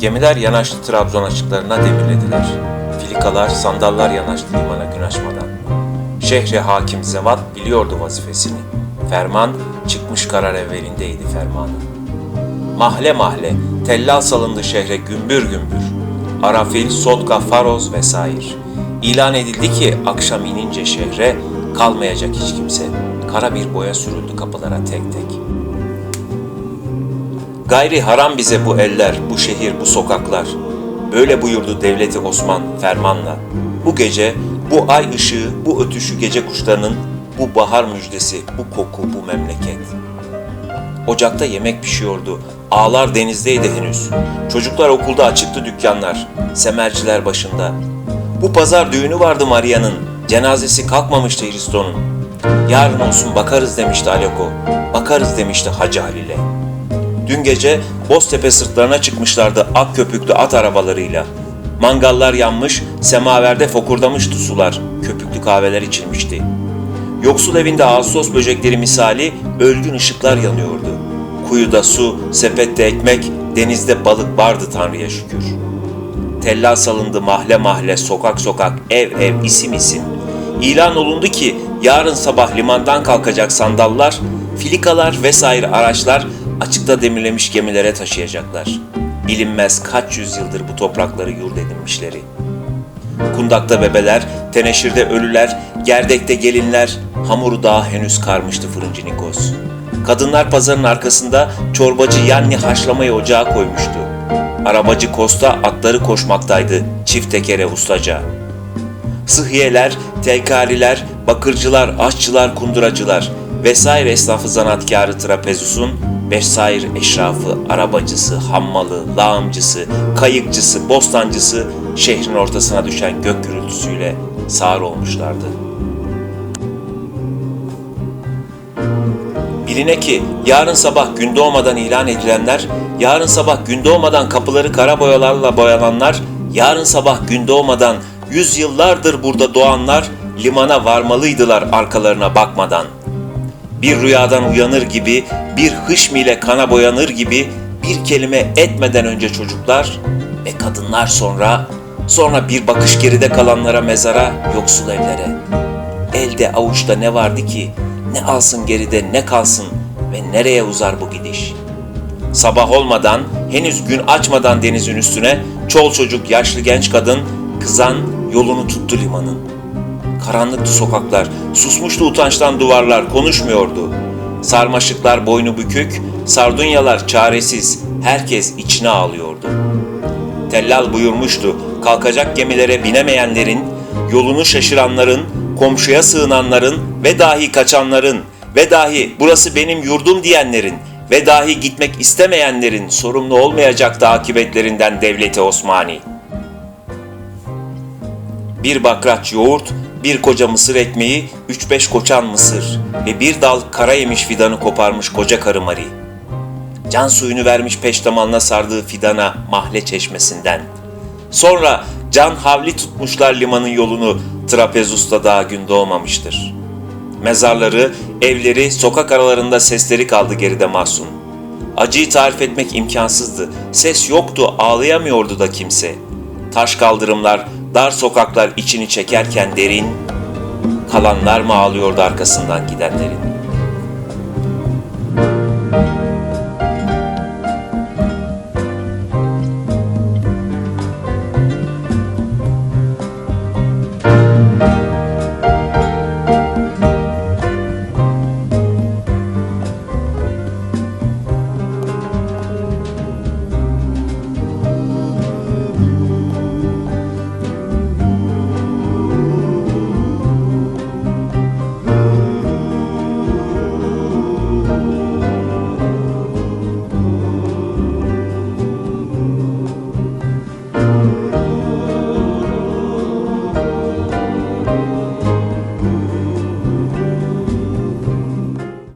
Gemiler yanaştı Trabzon açıklarına demirlediler. Filikalar, sandallar yanaştı limana gün açmadan. Şehre hakim Zevat biliyordu vazifesini. Ferman çıkmış karar evvelindeydi fermanı. Mahle mahle tellal salındı şehre gümbür gümbür. Arafil, Sotka, Faroz vesaire. İlan edildi ki akşam inince şehre kalmayacak hiç kimse. Kara bir boya sürüldü kapılara tek tek. Gayri haram bize bu eller, bu şehir, bu sokaklar. Böyle buyurdu devleti Osman fermanla. Bu gece, bu ay ışığı, bu ötüşü gece kuşlarının, bu bahar müjdesi, bu koku, bu memleket. Ocakta yemek pişiyordu. Ağlar denizdeydi henüz. Çocuklar okulda açıktı dükkanlar. Semerciler başında. Bu pazar düğünü vardı Maria'nın. Cenazesi kalkmamıştı Hristo'nun. Yarın olsun bakarız demişti Aleko. Bakarız demişti Hacı Halil'e. Dün gece Boztepe sırtlarına çıkmışlardı ak köpüklü at arabalarıyla. Mangallar yanmış, semaverde fokurdamıştı sular, köpüklü kahveler içilmişti. Yoksul evinde Ağustos böcekleri misali ölgün ışıklar yanıyordu. Kuyuda su, sepette ekmek, denizde balık vardı Tanrı'ya şükür. Tellal salındı mahle mahle, sokak sokak, ev ev, isim isim. İlan olundu ki yarın sabah limandan kalkacak sandallar, filikalar vesaire araçlar açıkta demirlemiş gemilere taşıyacaklar. Bilinmez kaç yüzyıldır bu toprakları yurt edinmişleri. Kundakta bebeler, teneşirde ölüler, gerdekte gelinler, hamuru daha henüz karmıştı fırıncı Nikos. Kadınlar pazarın arkasında çorbacı Yanni haşlamayı ocağa koymuştu. Arabacı Kosta atları koşmaktaydı çift tekere ustaca. Sıhhiyeler, telkariler, bakırcılar, aşçılar, kunduracılar vesaire esnafı zanatkarı Trapezusun, vesaire eşrafı, arabacısı, hammalı, lağımcısı, kayıkçısı, bostancısı şehrin ortasına düşen gök gürültüsüyle sağır olmuşlardı. Biline ki yarın sabah gün doğmadan ilan edilenler, yarın sabah gün doğmadan kapıları kara boyalarla boyananlar, yarın sabah gün doğmadan yüzyıllardır burada doğanlar limana varmalıydılar arkalarına bakmadan. Bir rüyadan uyanır gibi, bir hışm ile kana boyanır gibi bir kelime etmeden önce çocuklar ve kadınlar sonra, sonra bir bakış geride kalanlara mezara, yoksul evlere. Elde avuçta ne vardı ki, ne alsın geride ne kalsın ve nereye uzar bu gidiş? Sabah olmadan, henüz gün açmadan denizin üstüne, çol çocuk, yaşlı genç kadın, kızan yolunu tuttu limanın. Karanlıktı sokaklar, susmuştu utançtan duvarlar, konuşmuyordu. Sarmaşıklar boynu bükük, sardunyalar çaresiz, herkes içine ağlıyordu. Tellal buyurmuştu, kalkacak gemilere binemeyenlerin, yolunu şaşıranların, komşuya sığınanların ve dahi kaçanların ve dahi burası benim yurdum diyenlerin ve dahi gitmek istemeyenlerin sorumlu olmayacaktı akibetlerinden devleti Osmani. Bir bakraç yoğurt, bir koca mısır ekmeği, üç beş koçan mısır ve bir dal kara yemiş fidanı koparmış koca karı Mari. Can suyunu vermiş peştemalına sardığı fidana mahle çeşmesinden. Sonra can havli tutmuşlar limanın yolunu Trapezusta daha gün doğmamıştır. Mezarları, evleri, sokak aralarında sesleri kaldı geride mahzun. Acıyı tarif etmek imkansızdı. Ses yoktu, ağlayamıyordu da kimse. Taş kaldırımlar, dar sokaklar içini çekerken derin, kalanlar mı ağlıyordu arkasından gidenlerin?